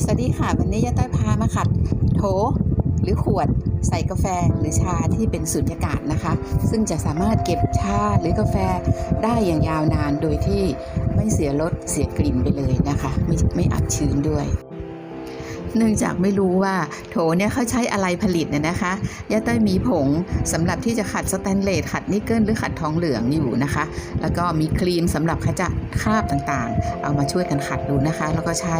สวัสดีค่ะ วันนี้ยาต้อยพามาขัดโถ หรือขวดใส่กาแฟหรือชาที่เป็นสุญญากาศนะคะ ซึ่งจะสามารถเก็บชาหรือกาแฟได้อย่างยาวนานโดยที่ไม่เสียรสเสียกลิ่นไปเลยนะคะ ไม่ไม่อับชื้นด้วย เนื่องจากไม่รู้ว่าโถเนี่ยเขาใช้อะไรผลิตเนี่ยนะคะย่าต้อยมีผงสำหรับที่จะขัดสแตนเลสขัดนิกเกิลหรือขัดทองเหลืองอยู่นะคะ แล้วก็มีครีมสำหรับขจัดคราบต่างๆ เอามาช่วยกันขัดดูนะคะ แล้วก็ใช้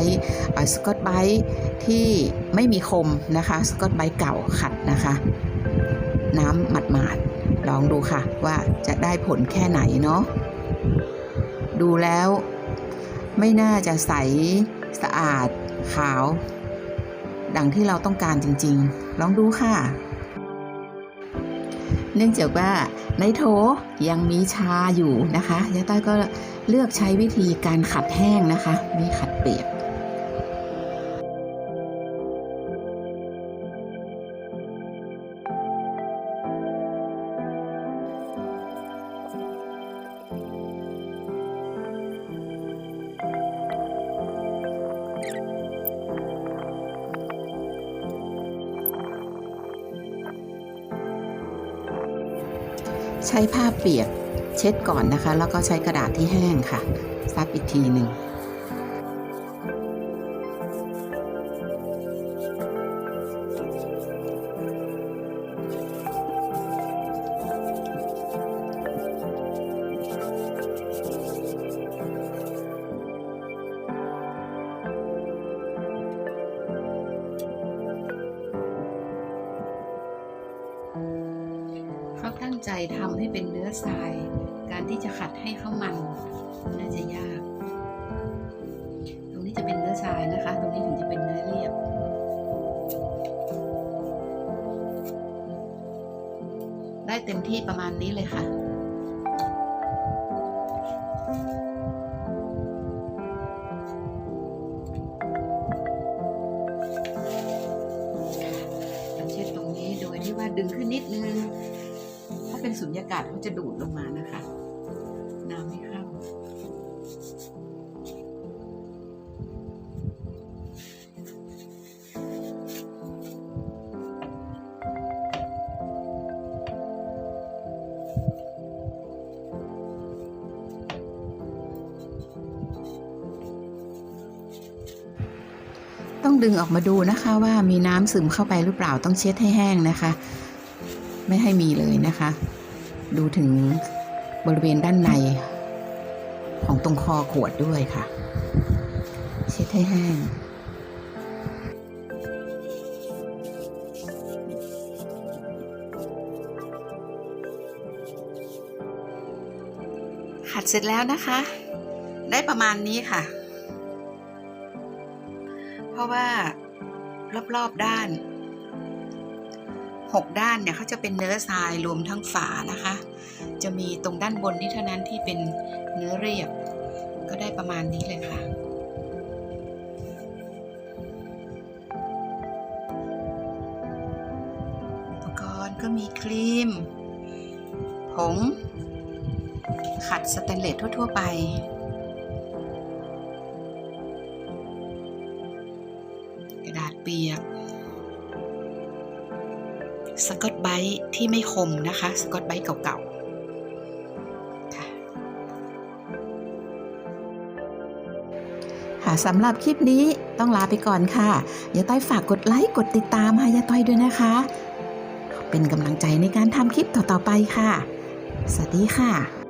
สกอตไบต์ที่ไม่มีคมนะคะสกอตไบต์เก่าขัดนะคะ น้ำหมาดๆลองดูค่ะว่าจะได้ผลแค่ไหนเนาะดูแล้วไม่น่าจะใสสะอาดขาว ดังที่เราต้องการจริงๆ ลองดูค่ะ เนื่องจากว่าในโถยังมีชาอยู่นะคะยาต้อยก็เลือกใช้วิธีการขัดแห้งนะคะ ไม่ขัดเปียก ใช้ผ้าเปียกเช็ดก่อนนะคะ แล้วก็ใช้กระดาษที่แห้งค่ะซับอีกทีหนึ่ง ใจทำให้เป็นเนื้อทราย การที่จะขัดให้เข้ามันน่าจะยาก ตรงนี้จะเป็นเนื้อทรายนะคะ ตรงนี้ถึงจะเป็นเนื้อเรียบได้เต็มที่ประมาณนี้เลยค่ะเราเช็ดตรงนี้โดยที่ว่าดึงขึ้นนิดนึง เป็นสุญญากาศเขาจะดูดลงมานะคะ น้ำไม่เข้า ต้องดึงออกมาดูนะคะว่ามีน้ำซึมเข้าไปหรือเปล่าต้องเช็ดให้แห้งนะคะ ไม่ให้มีเลยนะคะ ดูถึงบริเวณด้านในของตรงคอขวดด้วยค่ะ เช็ดให้แห้งขัดเสร็จแล้วนะคะ ได้ประมาณนี้ค่ะ เพราะว่ารอบๆด้าน หกด้านเนี่ยเขาจะเป็นเนื้อทรายรวมทั้งฝานะคะ จะมีตรงด้านบนนี้เท่านั้นที่เป็นเนื้อเรียบ ก็ได้ประมาณนี้เลยค่ะอุปกรณ์ก็มีครีม ผง ขัดสแตนเลสทั่ว ๆ ไปกระดาษเปียก สกอตไบรท์ที่ไม่คมนะคะ สกอตไบรท์เก่าๆค่ะสำหรับคลิปนี้ต้องลาไปก่อนค่ะ อย่าต้อยฝากกดไลค์ กดติดตามให้อย่าต้อยด้วยนะคะ เป็นกำลังใจในการทำคลิปต่อๆไปค่ะ สวัสดีค่ะ